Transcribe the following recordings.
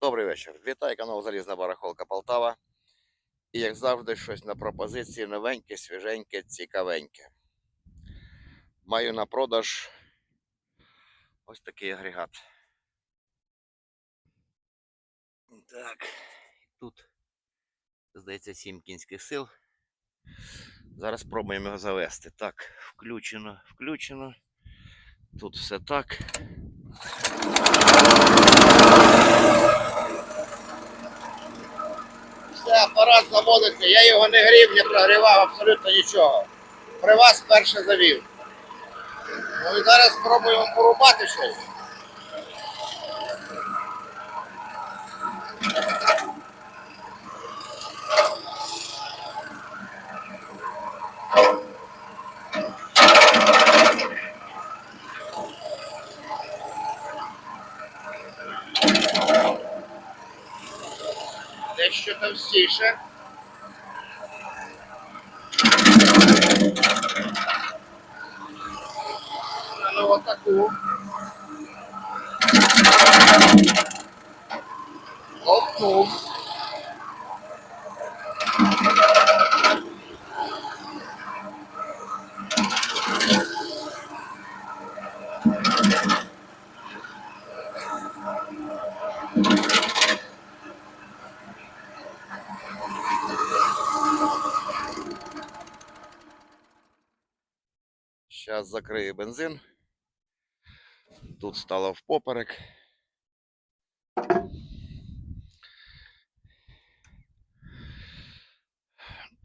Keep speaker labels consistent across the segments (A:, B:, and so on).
A: Добрий вечір. Вітаю канал Залізна Барахолка Полтава. І як завжди, щось на пропозиції новеньке, свіженьке, цікавеньке. Маю на продаж ось такий агрегат. Так, тут, здається, 7 кінських сил. Зараз спробуємо його завести. Так, включено, включено. Тут все так. Апарат заводиться, я його не грів, не прогрівав абсолютно нічого. При вас перше завів. Ну і зараз спробуємо порубати щось. Товстіше. Ну, вот таку. Опнув. Зараз закрию бензин. Тут стало впоперек.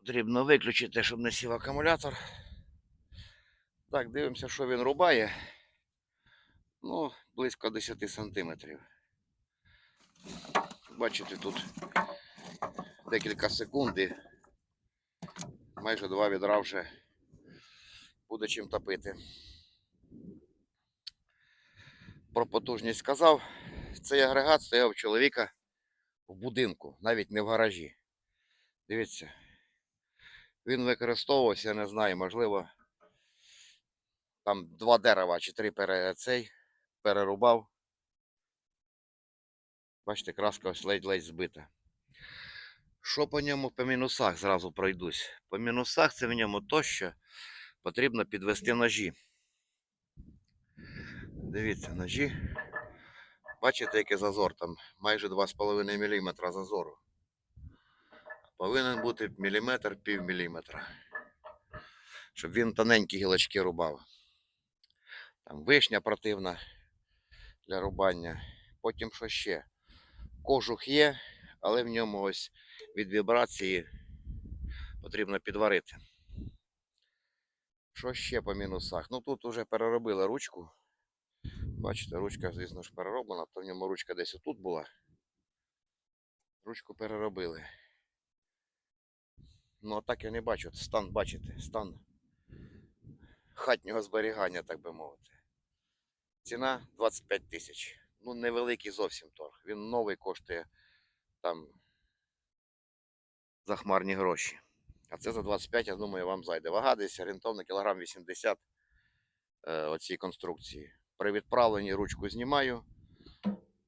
A: Потрібно виключити, щоб не сів акумулятор. Так, дивимося, що він рубає. Ну, близько 10 сантиметрів. Бачите, тут декілька секунд майже два відра вже буде чим топити. Про потужність сказав. Цей агрегат стояв у чоловіка в будинку, навіть не в гаражі. Дивіться, він використовувався, не знаю, можливо, там два дерева чи три цей, перерубав. Бачите, краска ось ледь-ледь збита. Що по ньому по мінусах зразу пройдусь? По мінусах це в ньому то, що потрібно підвести ножі. Дивіться, ножі. Бачите, який зазор там майже 2,5 мм зазору. Повинен бути міліметр пів міліметра. Щоб він тоненькі гілочки рубав. Там вишня противна для рубання. Потім що ще? Кожух є, але в ньому ось від вібрації потрібно підварити. Що ще по мінусах? Ну тут вже переробили ручку. Бачите, ручка, звісно ж, перероблена, то в ньому ручка десь отут була. Ручку переробили. Ну, а так я не бачу. Стан, бачите, стан хатнього зберігання, так би мовити. Ціна 25 тисяч. Ну, невеликий зовсім торг. Він новий коштує там захмарні гроші. А це за 25, я думаю, вам зайде. Вага десь орієнтовно кілограм 80 е, оцій конструкції. При відправленні ручку знімаю,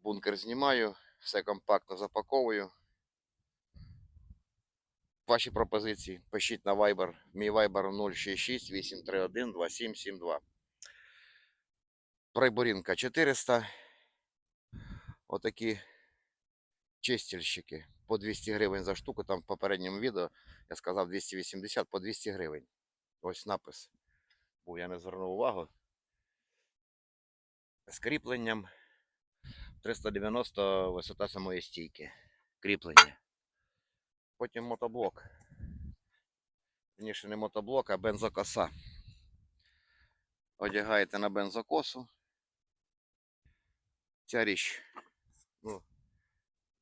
A: бункер знімаю, все компактно запаковую. Ваші пропозиції пишіть на Viber. Мій Viber 066 831 2772. Приборінка 400. Отакі чистильщики по 200 гривень за штуку. Там в попередньому відео я сказав 280 по 200 гривень. Ось напис. Бо я не звернув увагу. З кріпленням 390 висота самої стійки. Кріплення. Потім мотоблок. Вірніше не мотоблок, а бензокоса. Одягаєте на бензокосу. Ця річ, ну,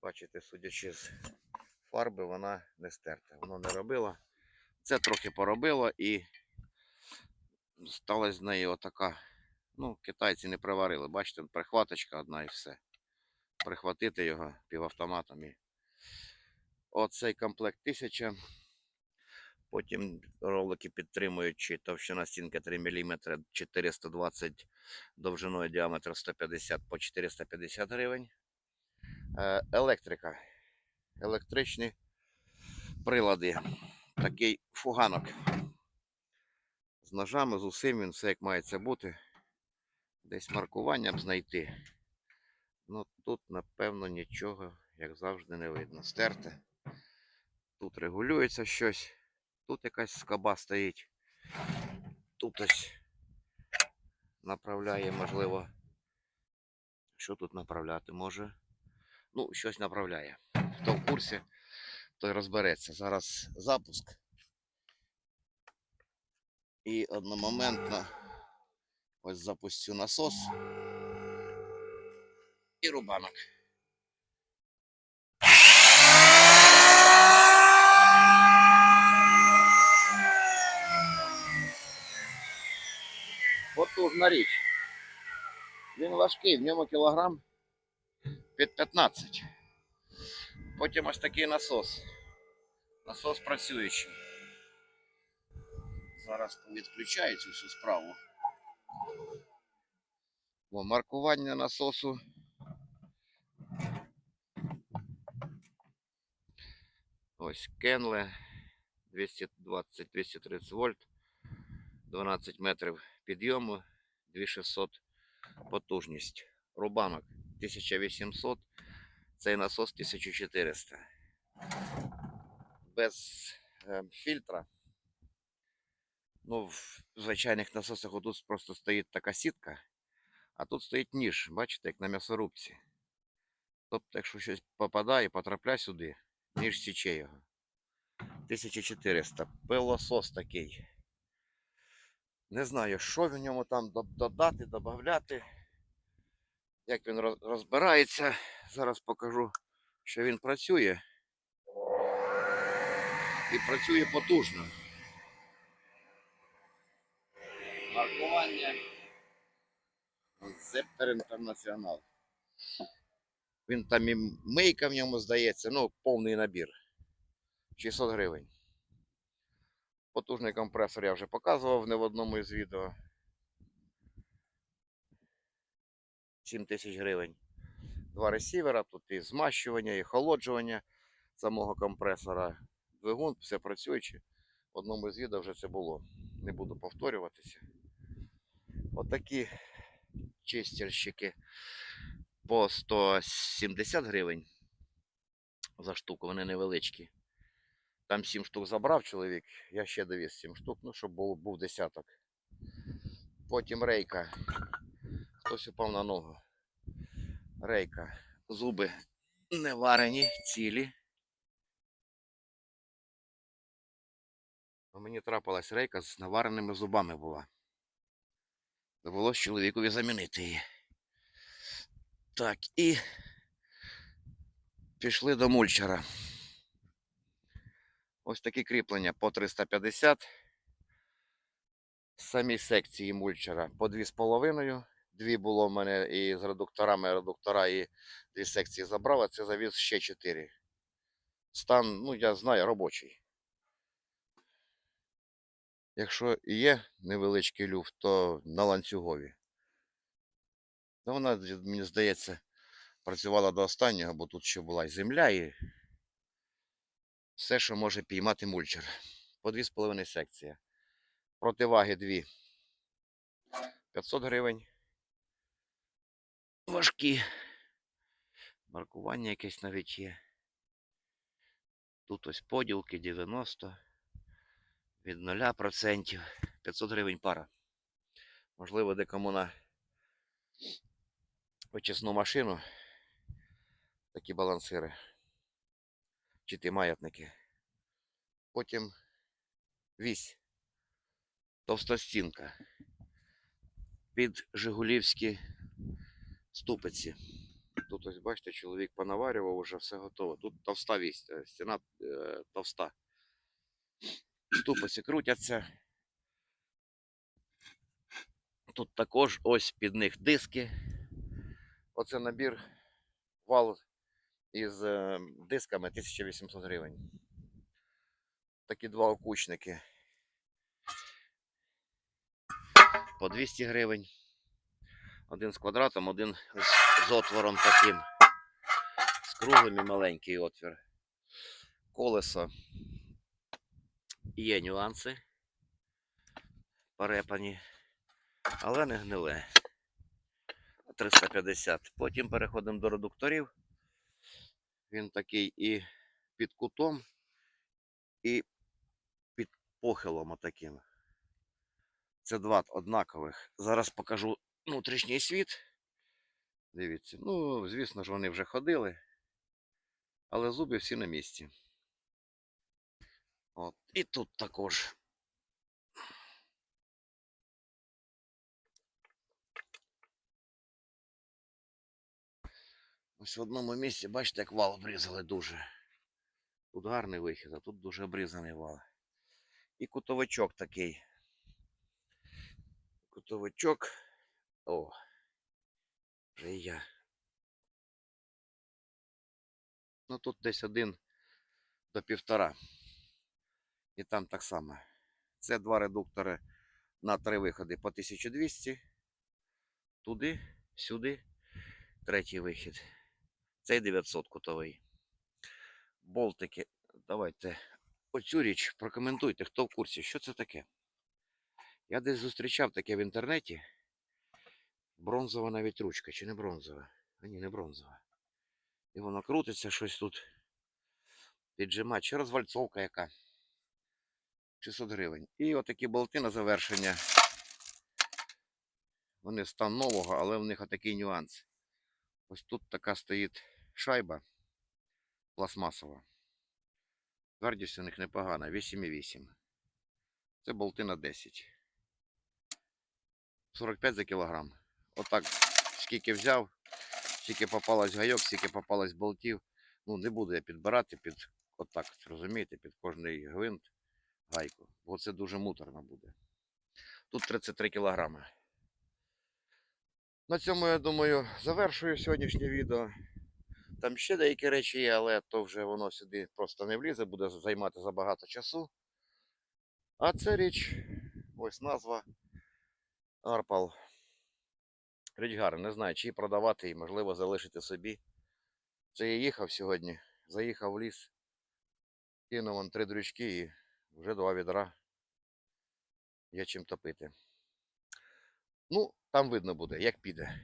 A: бачите, судячи з фарби, вона не стерта. Воно не робило. Це трохи поробило і сталася з неї отака. Ну, китайці не приварили. Бачите, прихваточка одна і все. Прихватити його півавтоматом і Оцей комплект 1000. Потім ролики підтримують, чи товщина стінки 3 мм 420 довжиною діаметр 150 по 450 гривень. Е, електрика. Електричні прилади. Такий фуганок. З ножами, з усім він все як має це бути. Десь маркування б знайти. Ну тут, напевно, нічого, як завжди, не видно. Стерте. Тут регулюється щось. Тут якась скоба стоїть. Тут ось направляє, можливо. Що тут направляти може? Ну, щось направляє. Хто в курсі, той розбереться. Зараз запуск. І одномоментно ось запустю насос і рубанок. Потужна річ. Він важкий, в ньому кілограм під 15. Потім ось такий насос. Насос працюючий. Зараз відключаю цю всю справу. О, маркування насосу. Ось Кенле 220-230 вольт, 12 метрів підйому, 2600 потужність. Рубанок 1800, цей насос 1400. Без е, фільтра. Ну, в звичайних насосах отут просто стоїть така сітка, а тут стоїть ніж, бачите, як на м'ясорубці. Тобто, якщо щось попадає, потрапляє сюди, ніж січе його. 1400. Пилосос такий. Не знаю, що в ньому там додати, додати. Як він розбирається. Зараз покажу, що він працює. І працює потужно. Маркування Зептер Інтернаціонал. Він там і мийка в ньому здається, ну, повний набір. 600 гривень. Потужний компресор я вже показував не в одному із відео. 7 тисяч гривень. Два ресівера, тут і змащування, і холоджування самого компресора. Двигун, все працюючи. В одному із відео вже це було. Не буду повторюватися. Отакі чистильщики по 170 гривень за штуку, вони невеличкі. Там 7 штук забрав чоловік, я ще довіз 7 штук, ну, щоб був, був десяток. Потім рейка. Хтось упав на ногу. Рейка. Зуби не варені, цілі. А мені трапилась рейка з навареними зубами була. Довелось чоловікові замінити її. Так, і пішли до мульчера. Ось такі кріплення по 350. Самі секції мульчера по 2,5. Дві було в мене і з редукторами редуктора, і дві секції забрав, а це завіз ще 4. Стан, ну я знаю, робочий. Якщо і є невеличкий люфт, то на ланцюгові. Ну, вона, мені здається, працювала до останнього, бо тут ще була земля, і все, що може піймати мульчер. По 2,5 секція. Противаги 2. 500 гривень. Важкі. Маркування якесь навіть є. Тут ось поділки 90. Від 0%. 500 гривень пара. Можливо, декому на очисну машину такі балансири. Чи ті маятники. Потім вісь. Товстостінка. Під Жигулівські ступиці. Тут ось бачите, чоловік понаварював, уже все готово. Тут товста вісь, е, стіна е, товста. Ступиці крутяться. Тут також ось під них диски. Оце набір вал із е, дисками 1800 гривень. Такі два окучники. По 200 гривень. Один з квадратом, один з, отвором таким. З круглий маленький отвір. Колесо. Є нюанси. Перепані. Але не гниле. 350. Потім переходимо до редукторів. Він такий і під кутом, і під похилом отаким. Це два однакових. Зараз покажу внутрішній світ. Дивіться. Ну, звісно ж, вони вже ходили. Але зуби всі на місці. От. І тут також. Ось в одному місці, бачите, як вал обрізали дуже. Тут гарний вихід, а тут дуже обрізаний вал. І кутовичок такий. Кутовичок. О. Вже і я. Ну тут десь один до півтора. І там так само. Це два редуктори на три виходи по 1200. Туди, сюди. Третій вихід. Цей 900 кутовий. Болтики. Давайте оцю річ прокоментуйте, хто в курсі, що це таке. Я десь зустрічав таке в інтернеті. Бронзова навіть ручка, чи не бронзова? А ні, не бронзова. І воно крутиться щось тут. Піджимає, чи розвальцовка яка. 600 гривень. І отакі болти на завершення. Вони стан нового, але в них отакий нюанс. Ось тут така стоїть шайба пластмасова. Твердість у них непогана, 8,8. Це болти на 10. 45 за кілограм. Отак, скільки взяв, скільки попалось гайок, скільки попалось болтів. Ну, не буду я підбирати під отак, розумієте, під кожний гвинт гайку. Бо це дуже муторно буде. Тут 33 кілограми. На цьому, я думаю, завершую сьогоднішнє відео. Там ще деякі речі є, але то вже воно сюди просто не влізе, буде займати забагато часу. А це річ, ось назва Арпал. Річ не знаю, чи продавати і, можливо, залишити собі. Це я їхав сьогодні, заїхав в ліс, кинув вон три дрючки і вже два відра. Є чим топити. Ну, там видно буде, як піде.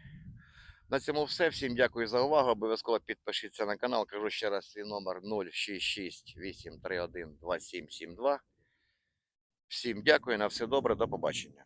A: На цьому все. Всім дякую за увагу. Обов'язково підпишіться на канал. Кажу ще раз свій номер 0668312772. Всім дякую, на все добре, до побачення.